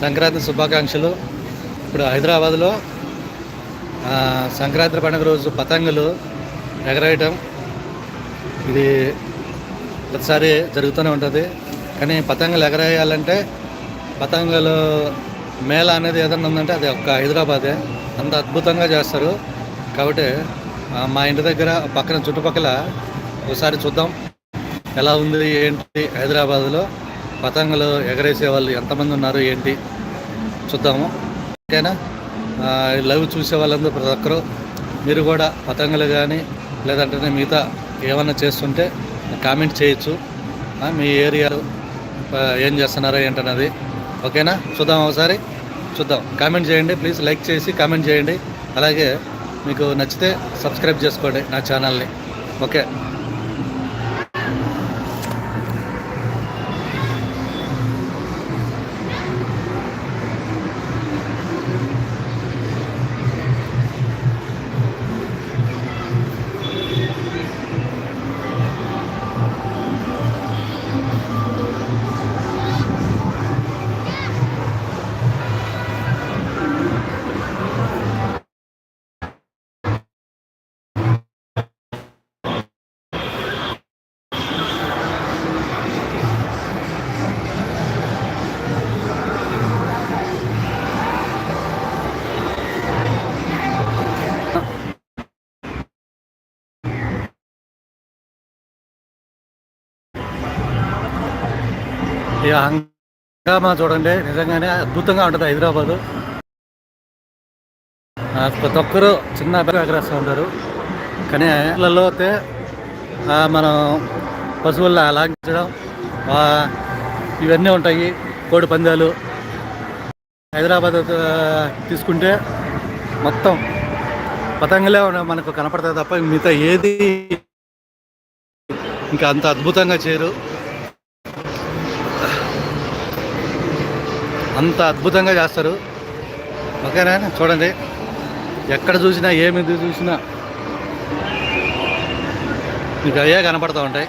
సంక్రాంతి శుభాకాంక్షలు. ఇప్పుడు హైదరాబాద్లో సంక్రాంతి పండుగ రోజు పతంగులు ఎగరేయటం ఇది ప్రతిసారి జరుగుతూనే ఉంటుంది. కానీ పతంగులు ఎగరేయాలంటే పతంగులు మేళ అనేది ఏదన్నా ఉందంటే అది ఒక్క హైదరాబాదే. అంత అద్భుతంగా చేస్తారు. కాబట్టి మా ఇంటి దగ్గర పక్కన చుట్టుపక్కల ఒకసారి చూద్దాం. ఎలా ఉంది ఏంటి హైదరాబాద్లో? పతంగులు ఎగరేసే వాళ్ళు ఎంతమంది ఉన్నారు ఏంటి చూద్దాము. ఓకేనా? లైవ్ చూసే వాళ్ళందరూ ప్రతి ఒక్కరు మీరు కూడా పతంగులు కానీ లేదంటే మిగతా ఏమన్నా చేస్తుంటే కామెంట్ చేయొచ్చు. మీ ఏరియాలో ఏం చేస్తున్నారో ఏంటన్నది. ఓకేనా? చూద్దాం ఒకసారి. చూద్దాం. కామెంట్ చేయండి ప్లీజ్ లైక్ చేసి కామెంట్ చేయండి. అలాగే మీకు నచ్చితే సబ్స్క్రైబ్ చేసుకోండి నా ఛానల్ని. ఓకే. ఈ హంగామా చూడండి నిజంగానే అద్భుతంగా ఉంటుంది హైదరాబాదు. ప్రతి ఒక్కరు చిన్న అబ్బాయి ఎగరేస్తూ ఉంటారు కానీ ఇళ్ళలో అయితే మనం పశువుల్లో లాగించడం ఇవన్నీ ఉంటాయి. కోడి పందాలు. హైదరాబాద్ తీసుకుంటే మొత్తం పతంగులే మనకు కనపడతాయి తప్ప మిగతా ఏది ఇంకా అంత అద్భుతంగా చేయరు అంత అద్భుతంగా చేస్తారు. ఓకేనా చూడండి. ఎక్కడ చూసినా ఏమి చూసినా మీకు అయ్యే కనపడుతూ ఉంటాయి.